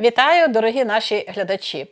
Вітаю, дорогі наші глядачі.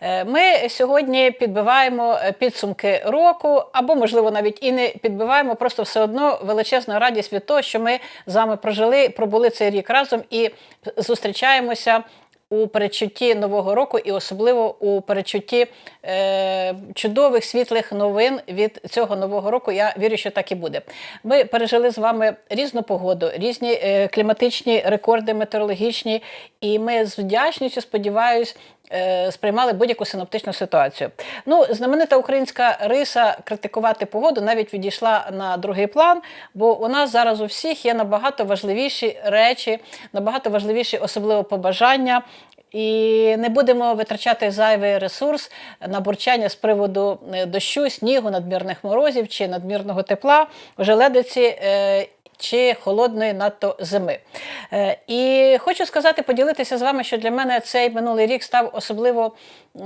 Е, Ми сьогодні підбиваємо е, підсумки року, або, можливо, навіть і не підбиваємо, просто все одно величезна радість від того, що ми з вами прожили, пробули цей рік разом і зустрічаємося. У передчутті нового року, і особливо у передчутті е, чудових світлих новин від цього нового року. Я вірю, що так і буде. Ми пережили з вами різну погоду, різні е, кліматичні рекорди метеорологічні, і ми з вдячністю сподіваюсь. Е, Сприймали будь-яку синоптичну ситуацію. Ну, знаменита українська риса критикувати погоду навіть відійшла на другий план, бо у нас зараз у всіх є набагато важливіші речі, набагато важливіші, особливо побажання. І не будемо витрачати зайвий ресурс на бурчання з приводу е, дощу, снігу, надмірних морозів чи надмірного тепла, желедиці е, чи холодної надто зими. Е, І хочу сказати, поділитися з вами, що для мене цей минулий рік став особливо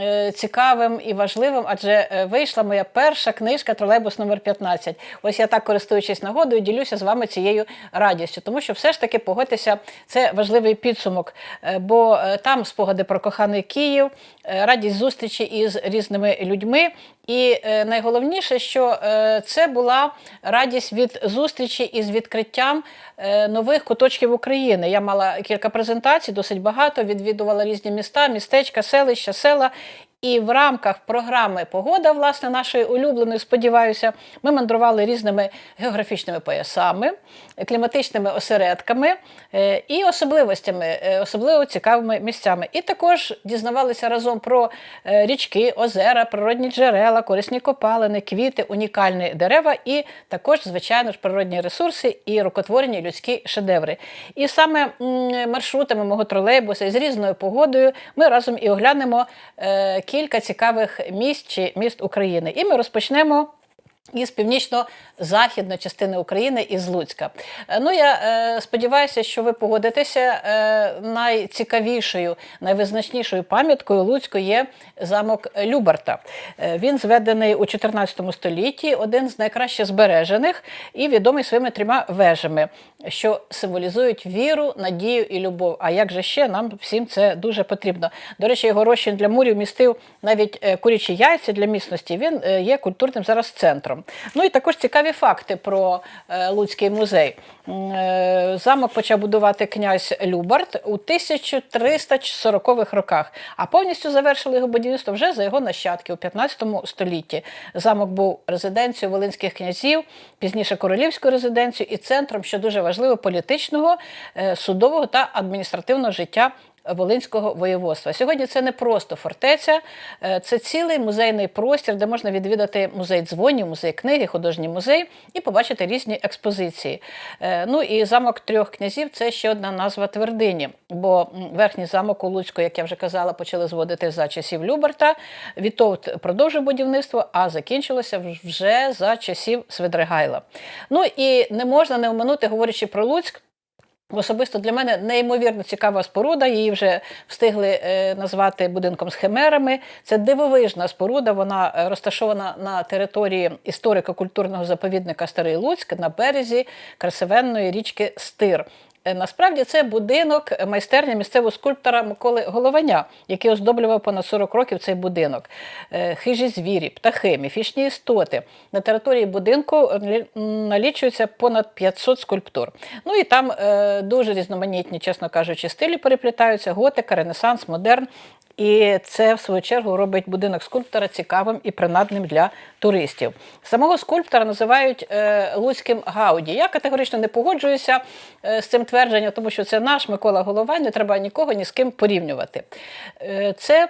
е, цікавим і важливим, адже е, вийшла моя перша книжка Тролейбус номер 15. Ось я так користуючись нагодою, ділюся з вами цією радістю, тому що все ж таки погодьтеся, це важливий підсумок, бо там спогади про коханий Київ, радість зустрічі із різними людьми. І е, найголовніше, що е, це була радість від зустрічі із відкриттям е, нових куточків України. Я мала кілька презентацій, досить багато, відвідувала різні міста, містечка, селища, села. І в рамках програми Погода, власне, нашої улюбленої, сподіваюся, ми мандрували різними географічними поясами, кліматичними осередками е, і особливостями, е, особливо цікавими місцями. І також дізнавалися разом про е, річки, озера, природні джерела, корисні копалини, квіти, унікальні дерева і також, звичайно ж, природні ресурси і рукотворені людські шедеври. І саме маршрутами мого тролейбуса із різною погодою ми разом і оглянемо кілька цікавих місць чи міст України. І ми розпочнемо. Із північно-західної частини України із Луцька. Е, Ну я е, сподіваюся, що ви погодитеся. Е, найцікавішою, найвизначнішою пам'яткою Луцьку є замок Любарта. Е, він зведений у 14 столітті, один з найкраще збережених і відомий своїми трьома вежами, що символізують віру, надію і любов. А як же ще нам всім це дуже потрібно? До речі, його розчин для мурів містив навіть е, курячі яйця для міцності. Він е, є культурним зараз центром. Ну і також цікаві факти про е, Луцький музей. Е, Замок почав будувати князь Любарт у 1340-х роках, а повністю завершили його будівництво вже за його нащадки у 15 столітті. Замок був резиденцією волинських князів, пізніше королівською резиденцією і центром, що дуже важливо, політичного, е, судового та адміністративного життя. Волинського воєводства. Сьогодні це не просто фортеця, е, це цілий музейний простір, де можна відвідати музей дзвонів, музей книги, художній музей і побачити різні експозиції. Е, Ну і замок трьох князів це ще одна назва твердині, бо верхній замок у Луцьку, як я вже казала, почали зводити за часів Люберта. Вітовт продовжив будівництво, а закінчилося вже за часів Свидригайла. Ну і не можна не оминути, говорячи про Луцьк. Особисто для мене неймовірно цікава споруда. Її вже встигли е, назвати будинком з химерами. Це дивовижна споруда. Вона е, розташована на території історико-культурного заповідника Старий Луцьк на березі красивенної річки Стир. Е, Насправді це будинок е, майстерня місцевого скульптора Миколи Голованя, який оздоблював понад 40 років цей будинок. Е, Хижі звірі, птахи, міфічні істоти. На території будинку налічується понад 500 скульптур. Ну і там дуже різноманітні, чесно кажучи, стилі переплітаються: готика, ренесанс, модерн. І це, в свою чергу, робить будинок скульптора цікавим і принадним для туристів. Самого скульптора називають е, Луцьким Гауді. Я категорично не погоджуюся е, з цим твердженням, тому що це наш Микола Головань, не треба нікого ні з ким порівнювати. Е, це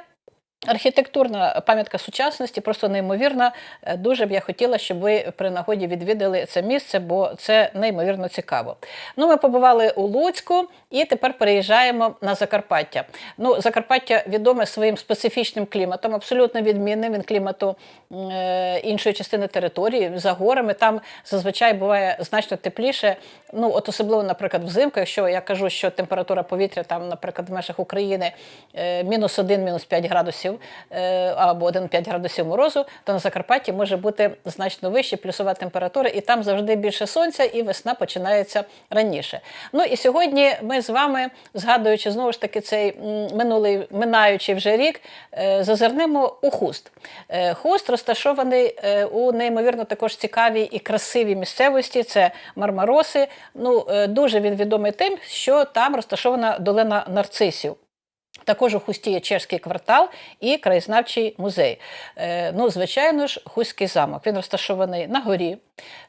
Архітектурна пам'ятка сучасності просто неймовірна. Е, Дуже б я хотіла, щоб ви при нагоді відвідали це місце, бо це неймовірно цікаво. Ну, ми побували у Луцьку і тепер переїжджаємо на Закарпаття. Ну, Закарпаття відоме своїм специфічним кліматом, абсолютно відмінним від клімату е, іншої частини території, за горами. Там зазвичай буває значно тепліше. Ну, от особливо, наприклад, взимку, якщо я кажу, що температура повітря там, наприклад, в межах України е, мінус 1, мінус 5 градусів. Градусів е, або 1,5 градусів морозу, то на Закарпатті може бути значно вище плюсова температура, і там завжди більше сонця, і весна починається раніше. Ну і сьогодні ми з вами, згадуючи знову ж таки цей минулий минаючий вже рік, е, зазирнемо у хуст. Е, Хуст розташований у неймовірно також цікавій і красивій місцевості. Це Мармароси. Ну, дуже він відомий тим, що там розташована долина нарцисів. Також у Хусті є чешський квартал і краєзнавчий музей. Е, ну, звичайно ж, Хуський замок. Він розташований на горі.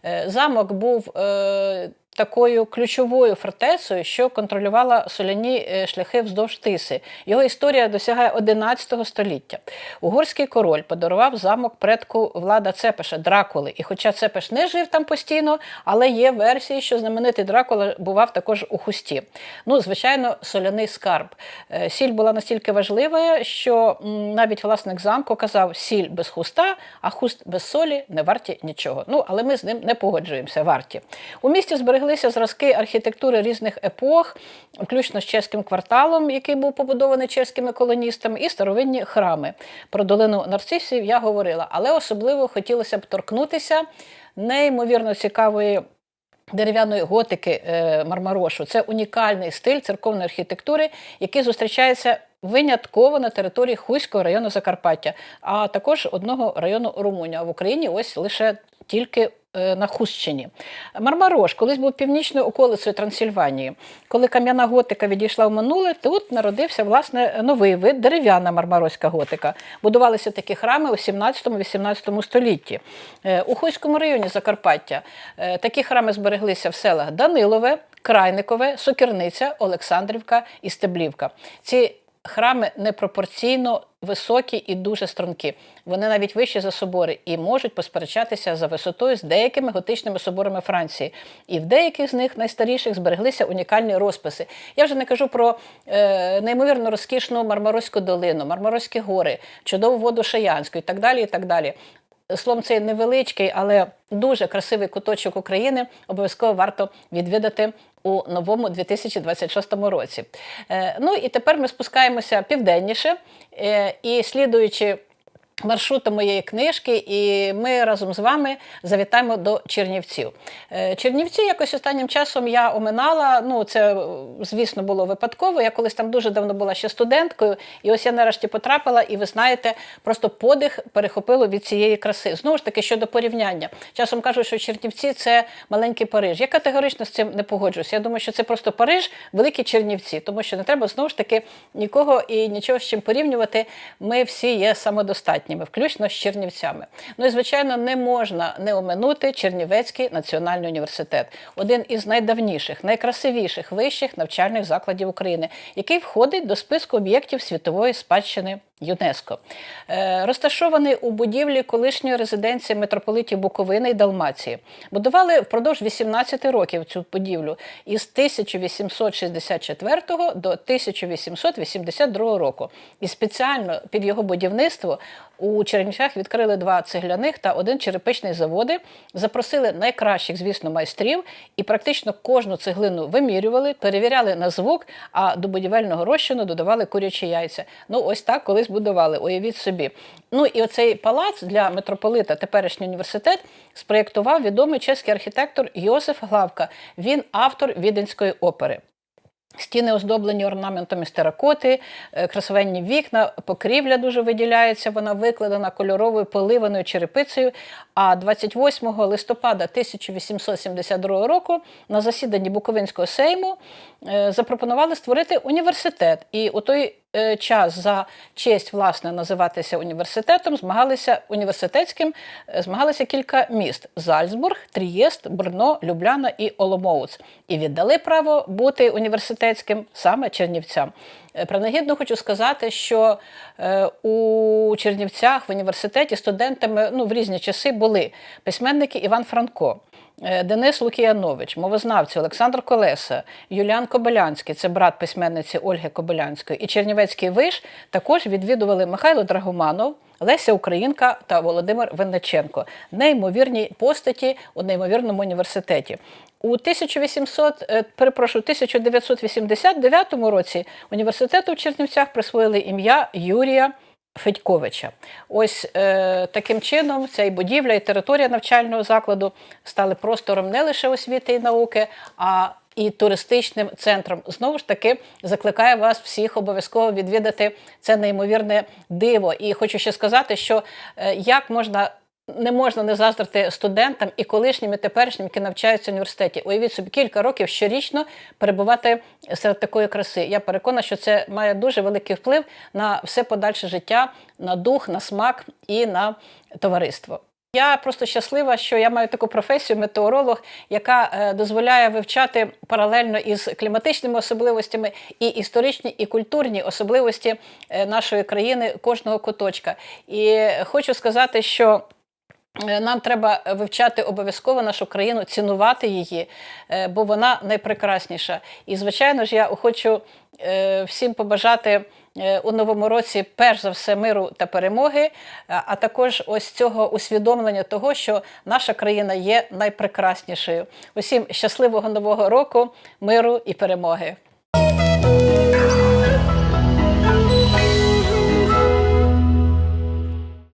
Е, замок був е, такою ключовою фортецею, що контролювала соляні е, шляхи вздовж тиси. Його історія досягає 11 століття. Угорський король подарував замок предку Влада Цепеша Дракули. І хоча Цепеш не жив там постійно, але є версії, що знаменитий Дракула бував також у хусті. Ну, звичайно, соляний скарб. Е, Сіль була настільки важливою, що навіть власник замку казав: сіль без хуста, а хуст без солі не варті нічого. Ну, але ми з ним не погоджуємося. Варті. У місті збереглися зразки архітектури різних епох, включно з чеським кварталом, який був побудований чеськими колоністами, і старовинні храми. Про долину нарцисів я говорила, але особливо хотілося б торкнутися неймовірно цікавої. Дерев'яної готики е, Мармарошу це унікальний стиль церковної архітектури, який зустрічається винятково на території Хуського району Закарпаття, а також одного району Румунія. А в Україні ось лише тільки е, на Хустщині. Мармарош колись був північною околицею Трансильванії. Коли кам'яна готика відійшла в минуле, тут народився власне новий вид дерев'яна мармароська готика. Будувалися такі храми у 17-18 столітті. Е, У Хуському районі Закарпаття е, такі храми збереглися в селах Данилове, Крайникове, Сокірниця, Олександрівка і Стеблівка. Ці храми непропорційно високі і дуже стрункі. Вони навіть вищі за собори і можуть посперечатися за висотою з деякими готичними соборами Франції. І в деяких з них найстаріших збереглися унікальні розписи. Я вже не кажу про е, неймовірно розкішну Мармароську долину, Мармароські гори, чудову воду Шаянську і так далі. І так далі. Словом, цей невеличкий, але дуже красивий куточок України обов'язково варто відвідати у новому 2026 році. Е, ну і тепер ми спускаємося південніше е, і слідуючи. Маршрутом моєї книжки, і ми разом з вами завітаємо до Чернівців. Е, Чернівці якось останнім часом я оминала. Ну, це, е, звісно, було випадково. Я колись там дуже давно була ще студенткою, і ось я нарешті потрапила, і ви знаєте, просто подих перехопило від цієї краси. Знову ж таки, щодо порівняння. Часом кажуть, що Чернівці це маленький Париж. Я категорично з цим не погоджуюся. Я думаю, що це просто Париж, великі Чернівці, тому що не треба знову ж таки нікого і нічого з чим порівнювати. Ми всі є самодостатніми, включно з Чернівцями. Ну і звичайно, не можна не оминути Чернівецький національний університет, один із найдавніших, найкрасивіших вищих навчальних закладів України, який входить до списку об'єктів світової спадщини. ЮНЕСКО Е, розташований у будівлі колишньої резиденції митрополитів Буковини і Далмації. Будували впродовж 18 років цю будівлю із 1864 до 1882 року. І спеціально під його будівництво у Чернівцях відкрили два цегляних та один черепичний заводи, запросили найкращих, звісно, майстрів і практично кожну цеглину вимірювали, перевіряли на звук, а до будівельного розчину додавали курячі яйця. Ну, ось так колись будували, уявіть собі. Ну і оцей палац для митрополита, теперішній університет, спроєктував відомий чеський архітектор Йосиф Главка. Він автор віденської опери. Стіни оздоблені орнаментом із теракоти, е, красивенні вікна, покрівля дуже виділяється, вона викладена кольоровою поливаною черепицею. А 28 листопада 1872 року на засіданні Буковинського сейму е, запропонували створити університет. І у той час за честь власне називатися університетом змагалися університетським, е, змагалися кілька міст: Зальцбург, Трієст, Брно, Любляна і Оломоуц. І віддали право бути університетським саме Чернівцям. Е, Принагідно хочу сказати, що е, у Чернівцях в університеті студентами ну, в різні часи були письменники Іван Франко. Е, Денис Лукіянович, мовознавці Олександр Колеса, Юліан Кобилянський, це брат письменниці Ольги Кобилянської, і Чернівецький виш також відвідували Михайло Драгоманов, Леся Українка та Володимир Винниченко. Неймовірні постаті у неймовірному університеті. У 1800, е, перепрошую, 1989 році університету в Чернівцях присвоїли ім'я Юрія Федьковича. Ось е, таким чином ця і будівля, і територія навчального закладу стали простором не лише освіти і науки, а і туристичним центром. Знову ж таки, закликаю вас всіх обов'язково відвідати це неймовірне диво. І хочу ще сказати, що е, як можна. Не можна не заздрити студентам і колишнім, і теперішнім, які навчаються в університеті. Уявіть собі, кілька років щорічно перебувати серед такої краси. Я переконана, що це має дуже великий вплив на все подальше життя, на дух, на смак і на товариство. Я просто щаслива, що я маю таку професію метеоролог, яка е, дозволяє вивчати паралельно із кліматичними особливостями і історичні і культурні особливості е, нашої країни кожного куточка. І хочу сказати, що Е, Нам треба вивчати обов'язково нашу країну, цінувати її, е, бо вона найпрекрасніша. І, звичайно ж, я хочу е, всім побажати е, у новому році, перш за все, миру та перемоги, а також ось цього усвідомлення того, що наша країна є найпрекраснішою. Усім щасливого нового року, миру і перемоги.